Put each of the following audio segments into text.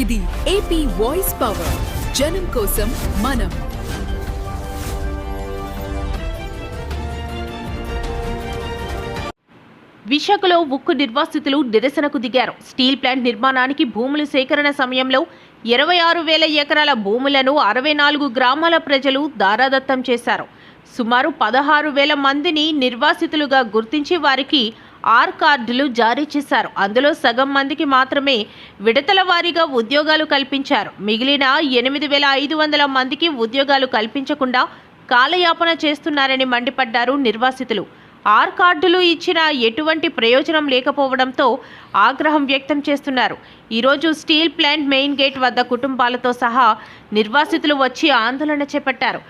ఇది AP voice power జనం కోసం మనం. విశాఖలో ఉక్కు నిర్వాసితులు నిరసనకు దిగారు. స్టీల్ ప్లాంట్ నిర్మాణానికి భూముల సేకరణ సమయంలో ఇరవై ఆరు వేల ఎకరాల భూములను అరవై నాలుగు గ్రామాల ప్రజలు దారాదత్తం చేశారు. సుమారు పదహారు వేల మందిని నిర్వాసితులుగా గుర్తించి వారికి ఆర్ కార్డులు జారీ చేశారు. అందులో సగం మందికి మాత్రమే విడతల వారీగా ఉద్యోగాలు కల్పించారు. మిగిలిన ఎనిమిది వేల ఐదు వందల మందికి ఉద్యోగాలు కల్పించకుండా కాలయాపన చేస్తున్నారని మండిపడ్డారు నిర్వాసితులు. ఆర్ కార్డులు ఇచ్చిన ఎటువంటి ప్రయోజనం లేకపోవడంతో ఆగ్రహం వ్యక్తం చేస్తున్నారు. ఈరోజు స్టీల్ ప్లాంట్ మెయిన్ గేట్ వద్ద కుటుంబాలతో సహా నిర్వాసితులు వచ్చి ఆందోళన చేపట్టారు.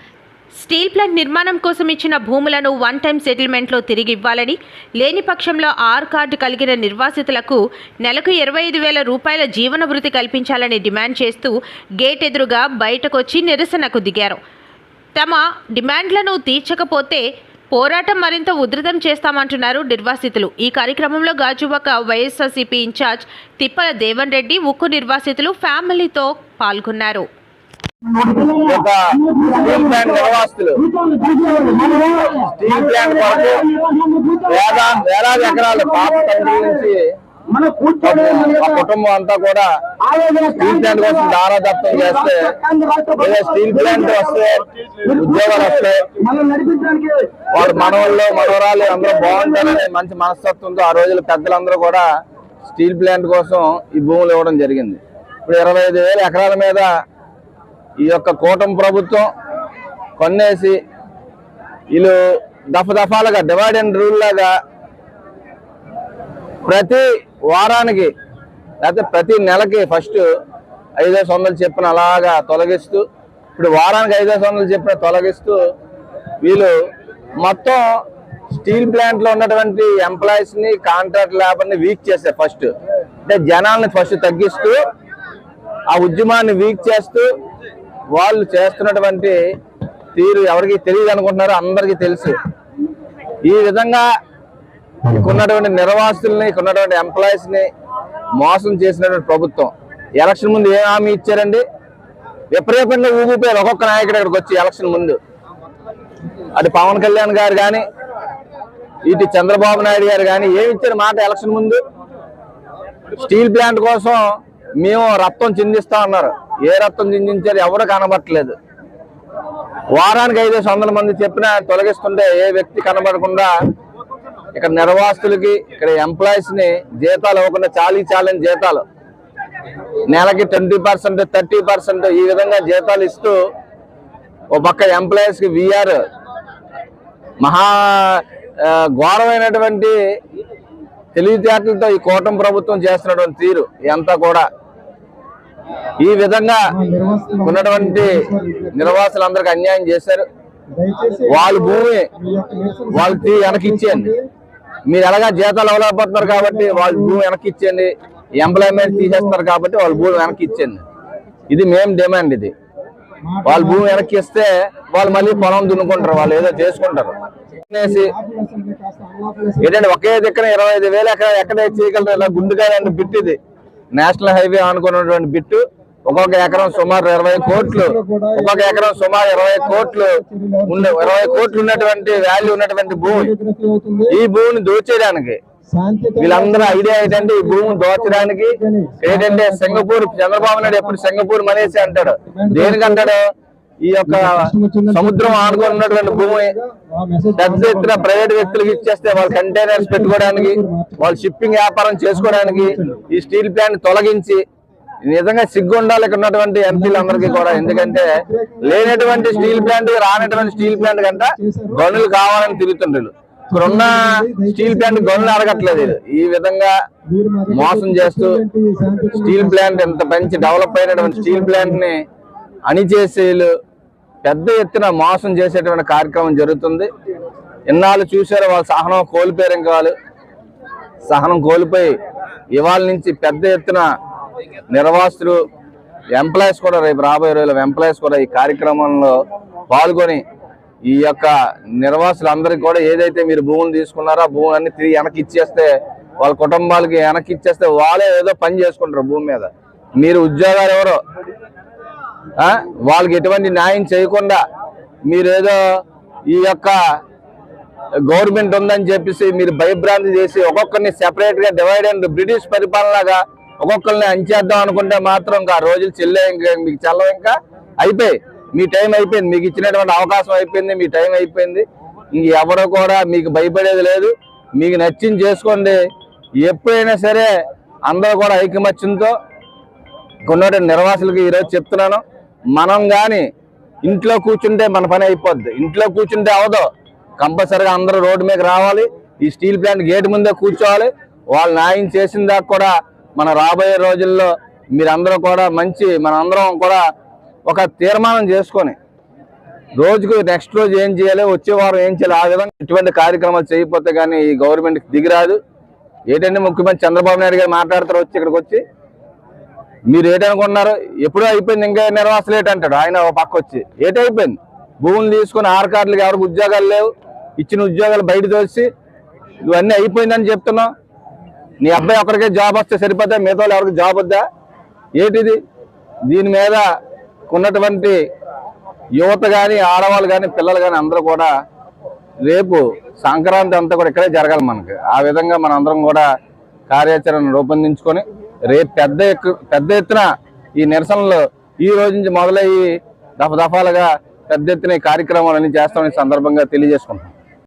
స్టీల్ ప్లాంట్ నిర్మాణం కోసం ఇచ్చిన భూములను వన్ టైం సెటిల్మెంట్లో తిరిగి ఇవ్వాలని లేని పక్షంలో ఆర్ కార్డు కలిగిన నిర్వాసితులకు నెలకు ఇరవై ఐదు వేల రూపాయల జీవనభృతి కల్పించాలని డిమాండ్ చేస్తూ గేట్ ఎదురుగా బయటకొచ్చి నిరసనకు దిగారు. తమ డిమాండ్లను తీర్చకపోతే పోరాటం మరింత ఉధృతం చేస్తామంటున్నారు నిర్వాసితులు. ఈ కార్యక్రమంలో గాజువాక వైఎస్ఆర్సీపీ ఇన్ఛార్జ్ తిప్పల దేవన్ రెడ్డి ఉక్కు నిర్వాసితులు ఫ్యామిలీతో పాల్గొన్నారు. ఒక స్టీల్ ప్లాంట్ నిర్వాసితులు స్టీల్ ప్లాంట్ కొరకు వేలాది ఎకరాలు పాప తండ్రి నుంచి ఆ కుటుంబం అంతా కూడా స్టీల్ ప్లాంట్ కోసం దారాదత్తం చేస్తే ఏదో స్టీల్ ప్లాంట్ వస్తే ఉద్యోగాలు వస్తే వాడు మనవాళ్ళు మనవరాలు అందరూ బాగుంటారని మంచి మనస్తత్వంతో ఆ రోజుల పెద్దలందరూ కూడా స్టీల్ ప్లాంట్ కోసం ఈ భూములు ఇవ్వడం జరిగింది. ఇప్పుడు ఇరవై ఐదు వేల ఎకరాల మీద ఈ యొక్క కూటమి ప్రభుత్వం కొన్నేసి వీళ్ళు దఫ దఫాలుగా డివైడ్ అండ్ రూల్ లాగా ప్రతి వారానికి లేకపోతే ప్రతి నెలకి ఫస్ట్ ఐదేసి వందలు చెప్పిన అలాగా తొలగిస్తూ ఇప్పుడు వారానికి ఐదేసి వందలు చెప్పిన తొలగిస్తూ వీళ్ళు మొత్తం స్టీల్ ప్లాంట్లో ఉన్నటువంటి ఎంప్లాయీస్ని కాంట్రాక్ట్ లేబర్ని వీక్ చేశారు ఫస్ట్ అంటే జనాల్ని ఫస్ట్ తగ్గిస్తూ ఆ ఉద్యమాన్ని వీక్ చేస్తూ వాళ్ళు చేస్తున్నటువంటి తీరు ఎవరికి తెలియదు అనుకుంటున్నారో అందరికీ తెలుసు. ఈ విధంగా ఇక్కడ ఉన్నటువంటి నిర్వాసితుల్ని ఇక్కడ ఉన్నటువంటి ఎంప్లాయీస్ని మోసం చేసినటువంటి ప్రభుత్వం. ఎలక్షన్ ముందు ఏ హామీ ఇచ్చారండి? విపరీతంగా ఊగిపోయారు ఒక్కొక్క నాయకుడు ఇక్కడికి వచ్చి ఎలక్షన్ ముందు. అటు పవన్ కళ్యాణ్ గారు కానీ ఇటు చంద్రబాబు నాయుడు గారు కానీ ఏమి ఇచ్చారు మాట ఎలక్షన్ ముందు? స్టీల్ ప్లాంట్ కోసం మేము రక్తం చిందిస్తా ఉన్నారు ఏ రక్తం చిందించారు ఎవరు కనబట్టలేదు వారానికి ఐదేసి వందల మంది చెప్పినా తొలగిస్తుంటే ఏ వ్యక్తి కనబడకుండా ఇక్కడ నిర్వాసితులకి ఇక్కడ ఎంప్లాయీస్ని జీతాలు ఇవ్వకుండా చాలీ చాలని జీతాలు. నెలకి ట్వంటీ పర్సెంట్ థర్టీ పర్సెంట్ ఈ విధంగా జీతాలు ఇస్తూ ఓ పక్క ఎంప్లాయీస్కి వీఆర్ విఆర్ మహా ఘోరమైనటువంటి తెలివితేటలతో ఈ కూటమి ప్రభుత్వం చేస్తున్నటువంటి తీరు. ఇదంతా కూడా ఈ విధంగా ఉన్నటువంటి నిర్వాసులందరికీ అన్యాయం చేశారు. వాళ్ళ భూమి వాళ్ళకి తీ మీరు ఎలాగా జీతాలు అవ్వలేకపోతున్నారు కాబట్టి వాళ్ళ భూమి వెనకిచ్చేయండి ఎంప్లాయ్మెంట్ తీసేస్తున్నారు కాబట్టి వాళ్ళ భూమి వెనక్కిచ్చేయండి. ఇది మేము డిమాండ్ ఇది. వాళ్ళ భూమి వెనక్కి ఇస్తే వాళ్ళు మళ్ళీ పొలం దున్నుకుంటారు వాళ్ళు ఏదో చేసుకుంటారు. ఏంటంటే ఒకే దగ్గర ఇరవై ఐదు వేలు ఎక్కడ ఎక్కడ చేయగలరు? ఇలా గుండుగా బిట్టిది. ఇది నేషనల్ హైవే అనుకున్నటువంటి బిట్టు ఒక్కొక్క ఎకరం సుమారు ఇరవై కోట్లు ఒక్కొక్క ఎకరం సుమారు ఇరవై కోట్లు ఉండే ఇరవై కోట్లు ఉన్నటువంటి వాల్యూ ఉన్నటువంటి భూమి. ఈ భూమిని దోచేయడానికి వీళ్ళందరూ ఐడియా ఏంటంటే ఈ భూమిని దోచడానికి ఏంటంటే సింగపూర్ చంద్రబాబు నాయుడు ఎప్పుడు సింగపూర్ మనేసి అంటాడు. దేనికంటాడు? ఈ యొక్క సముద్రం ఆనుకొని ఉన్నటువంటి భూమి పెద్ద ఎత్తున ప్రైవేట్ వ్యక్తులకు ఇచ్చేస్తే వాళ్ళు కంటైనర్స్ పెట్టుకోవడానికి వాళ్ళు షిప్పింగ్ వ్యాపారం చేసుకోవడానికి ఈ స్టీల్ ప్లాంట్ తొలగించి నిజంగా సిగ్గు ఉండాలి ఇక్కడ ఉన్నటువంటి ఎంపీలందరికీ కూడా. ఎందుకంటే లేనటువంటి స్టీల్ ప్లాంట్ రానటువంటి స్టీల్ ప్లాంట్ కంట గనులు కావాలని తిరుగుతుండ్రు ఇప్పుడున్న స్టీల్ ప్లాంట్ గనులు అడగట్లేదు ఈ విధంగా మోసం చేస్తూ స్టీల్ ప్లాంట్ ఎంత మంచి డెవలప్ అయినటువంటి స్టీల్ ప్లాంట్ని అణిచేసేలు పెద్ద ఎత్తున మోసం చేసేటువంటి కార్యక్రమం జరుగుతుంది. ఇన్నాళ్ళు చూశారు వాళ్ళు సహనం కోల్పోయారు ఇంకా వాళ్ళు. సహనం కోల్పోయి ఇవాళ నుంచి పెద్ద ఎత్తున నిర్వాసులు ఎంప్లాయీస్ కూడా రేపు రాబోయే రోజుల ఎంప్లాయీస్ కూడా ఈ కార్యక్రమంలో పాల్గొని ఈ యొక్క నిర్వాసులందరికీ కూడా ఏదైతే మీరు భూములు తీసుకున్నారో ఆ భూమి అన్ని తిరిగి వెనక్కి ఇచ్చేస్తే వాళ్ళ కుటుంబాలకి వెనక్కి ఇచ్చేస్తే వాళ్ళే ఏదో పని చేసుకుంటారు భూమి మీద. మీరు ఉద్యోగాలు ఎవరో వాళ్ళకి ఎటువంటి న్యాయం చేయకుండా మీరేదో ఈ యొక్క గవర్నమెంట్ ఉందని చెప్పేసి మీరు భయభ్రాంతి చేసి ఒక్కొక్కరిని సెపరేట్గా డివైడ్ అండ్ బ్రిటిష్ పరిపాలనగా ఒక్కొక్కరిని అంచేద్దాం అనుకుంటే మాత్రం ఇంకా రోజులు చెల్లే ఇంకా మీకు చల్లవు ఇంకా అయిపోయి. మీ టైం అయిపోయింది. మీకు ఇచ్చినటువంటి అవకాశం అయిపోయింది. మీ టైం అయిపోయింది. ఇంక ఎవరు కూడా మీకు భయపడేది లేదు. మీకు నచ్చింది చేసుకోండి. ఎప్పుడైనా సరే అందరూ కూడా ఐకమత్యంతో కొన్నటువంటి నిర్వాసులకి ఈరోజు చెప్తున్నాను. మనం కానీ ఇంట్లో కూర్చుంటే మన పని అయిపోద్ది. ఇంట్లో కూర్చుంటే అవదు. కంపల్సరిగా అందరూ రోడ్డు మీద రావాలి. ఈ స్టీల్ ప్లాంట్ గేట్ ముందే కూర్చోవాలి. వాళ్ళు న్యాయం చేసిన దాకా కూడా మన రాబోయే రోజుల్లో మీరందరూ కూడా మంచి మనందరం కూడా ఒక తీర్మానం చేసుకొని రోజుకు నెక్స్ట్ రోజు ఏం చేయాలి వచ్చే వారం ఏం చేయాలి ఆ విధంగా ఇటువంటి కార్యక్రమాలు చేయకపోతే కానీ ఈ గవర్నమెంట్కి దిగిరాదు. ఏంటంటే ముఖ్యమంత్రి చంద్రబాబు నాయుడు గారు మాట్లాడతారు వచ్చి ఇక్కడికి వచ్చి మీరు ఏటనుకున్నారు ఎప్పుడూ అయిపోయింది ఇంకా నిర్వాసలు అంటాడు. ఆయన ఒక పక్క వచ్చి. ఏటైపోయింది భూములు తీసుకుని ఆర్ కార్డులకు ఎవరికి ఉద్యోగాలు లేవు. ఇచ్చిన ఉద్యోగాలు బయట తోసి ఇవన్నీ అయిపోయిందని చెప్తున్నావు. నీ అబ్బాయి ఒక్కడికే జాబ్ వస్తే సరిపోతే మిగతా ఎవరికి జాబ్ వద్దా? ఏంటిది? దీని మీద ఉన్నటువంటి యువత కానీ ఆడవాళ్ళు కానీ పిల్లలు కానీ అందరూ కూడా రేపు సంక్రాంతి అంతా కూడా ఇక్కడే జరగాలి మనకి. ఆ విధంగా మనందరం కూడా కార్యాచరణ రూపొందించుకొని రేపు పెద్ద ఎక్కు- పెద్ద ఎత్తున ఈ నిరసనలు ఈ రోజు నుంచి మొదలయ్యి దఫదఫాలుగా పెద్ద ఎత్తున ఈ కార్యక్రమాలన్నీ చేస్తామని సందర్భంగా తెలియజేసుకుంటాం